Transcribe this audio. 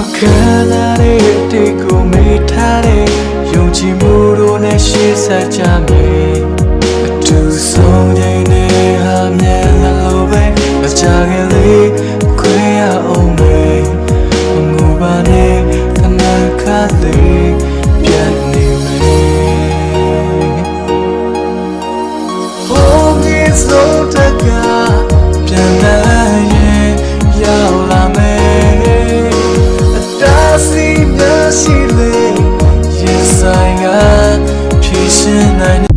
အခမ်းအနားတွေတိတ်ကိုမေးထားတယ်ယုံကြည်မှုတို့နဲ့ရှေ့ဆက်ကြမယ်အတူဆုံးချိန်တွေဟာမြန်လာလို့ပဲမကြခင်လေးခွေရအောင်မေးငိုပါနဲ့ခဏခါလေးပြန်နေမယ် Hold it so tight ရှင်နိုင်